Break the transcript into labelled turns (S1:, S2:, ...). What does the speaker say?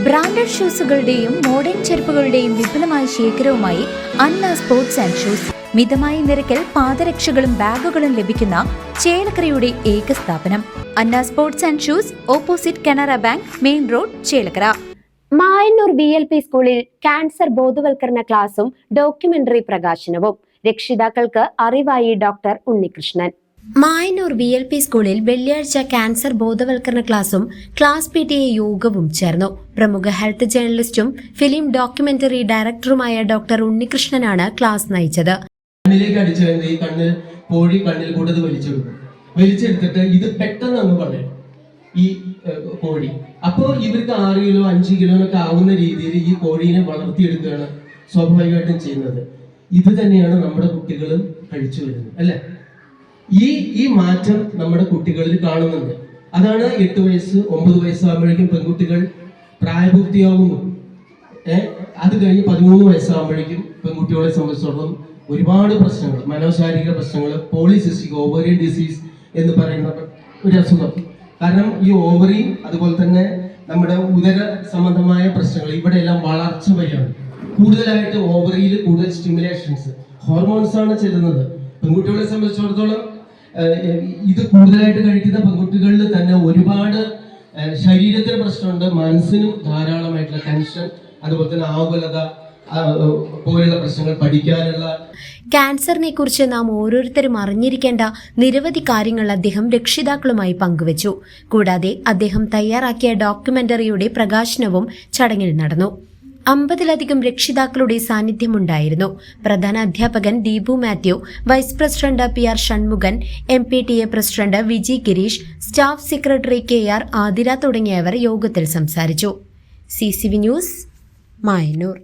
S1: Branded ഷൂസുകളുടെയും modern ചെരുപ്പുകളുടെയും വിപുലമായ ശേഖരവുമായി അന്ന സ്പോർട്സ് ആൻഡ് ഷൂസ്. മിതമായ നിരക്കിൽ പാദരക്ഷകളും ബാഗുകളും ലഭിക്കുന്ന ചേലക്കരയുടെ ഏക സ്ഥാപനം. Anna sports and shoes opposite Canara bank main road Chelakkara.
S2: Mayannur B L P സ്കൂളിൽ ക്യാൻസർ ബോധവൽക്കരണ ക്ലാസും ഡോക്യുമെന്ററി പ്രകാശനവും. രക്ഷിതാക്കൾക്ക് അറിവായി doctor Unnikrishnan. Mayannur V L P സ്കൂളിൽ വെള്ളിയാഴ്ച ക്യാൻസർ ബോധവൽക്കരണ ക്ലാസും ക്ലാസ് പി ടി എ യോഗവും ചേർന്നു. പ്രമുഖ ഹെൽത്ത് ജേർണലിസ്റ്റും ഫിലിം ഡോക്യുമെന്ററി ഡയറക്ടറുമായ ഡോക്ടർ ഉണ്ണികൃഷ്ണനാണ് ക്ലാസ് നയിച്ചത്.
S3: കണ്ണിലേക്ക് അടിച്ചു ഈ കണ്ണ് പോഴി കണ്ണിൽ കൂടെ വലിച്ചെടുക്കും വലിച്ചെടുത്തിട്ട് ഇത് പെട്ടെന്ന് അങ്ങ് പറയും ഈ കോഴി. അപ്പോൾ ഇവർക്ക് ആറ് കിലോ അഞ്ച് കിലോനൊക്കെ ആവുന്ന രീതിയിൽ ഈ കോഴീനെ വളർത്തിയെടുക്കുകയാണ് സ്വാഭാവികമായിട്ടും ചെയ്യുന്നത്. ഇത് തന്നെയാണ് നമ്മുടെ കുട്ടികളും കഴിച്ചു വരുന്നത് അല്ലെ? ഈ ഈ മാറ്റം നമ്മുടെ കുട്ടികളിൽ കാണുന്നുണ്ട്. അതാണ് എട്ട് വയസ്സ് ഒമ്പത് വയസ്സാകുമ്പോഴേക്കും പെൺകുട്ടികൾ പ്രായപൂർത്തിയാകുന്നു അത് കഴിഞ്ഞ് പതിമൂന്ന് വയസ്സാകുമ്പോഴേക്കും പെൺകുട്ടികളെ സംബന്ധിച്ചിടത്തോളം ഒരുപാട് പ്രശ്നങ്ങൾ മനോശാരീരിക പ്രശ്നങ്ങൾ പോളിസിസ്റ്റിക് ഓവറി ഡിസീസ് എന്ന് പറയുന്ന ഒരു അസുഖം. കാരണം ഈ ഓവറിയും അതുപോലെ തന്നെ നമ്മുടെ ഉദര സംബന്ധമായ പ്രശ്നങ്ങൾ ഇവിടെ എല്ലാം വളർച്ച വരികയാണ് കൂടുതലായിട്ട് ഓവറിയിൽ കൂടുതൽ സ്റ്റിമുലേഷൻസ് ഹോർമോൺസ് ആണ് ചെല്ലുന്നത്. പെൺകുട്ടികളെ സംബന്ധിച്ചിടത്തോളം ഇത് കൂടുതലായിട്ട് കഴിക്കുന്ന പെൺകുട്ടികളിൽ തന്നെ ഒരുപാട് ശരീരത്തിന് പ്രശ്നമുണ്ട് മനസ്സിനും ധാരാളമായിട്ടുള്ള ടെൻഷൻ അതുപോലെ തന്നെ ആകുലത പ്രശ്നങ്ങൾ പഠിക്കാനുള്ള.
S2: ക്യാൻസറിനെ കുറിച്ച് നാം ഓരോരുത്തരും അറിഞ്ഞിരിക്കേണ്ട നിരവധി കാര്യങ്ങൾ അദ്ദേഹം രക്ഷിതാക്കളുമായി പങ്കുവച്ചു. കൂടാതെ അദ്ദേഹം തയ്യാറാക്കിയ ഡോക്യുമെന്ററിയുടെ പ്രകാശനവും ചടങ്ങിൽ നടന്നു. അമ്പതിലധികം രക്ഷിതാക്കളുടെ സാന്നിധ്യമുണ്ടായിരുന്നു. പ്രധാന അധ്യാപകൻ Deepu Mathew vice president P R Shanmukhan M P T A president Viji Gireesh staff secretary K R Athira തുടങ്ങിയവർ യോഗത്തിൽ സംസാരിച്ചു. C C V news Mayannur.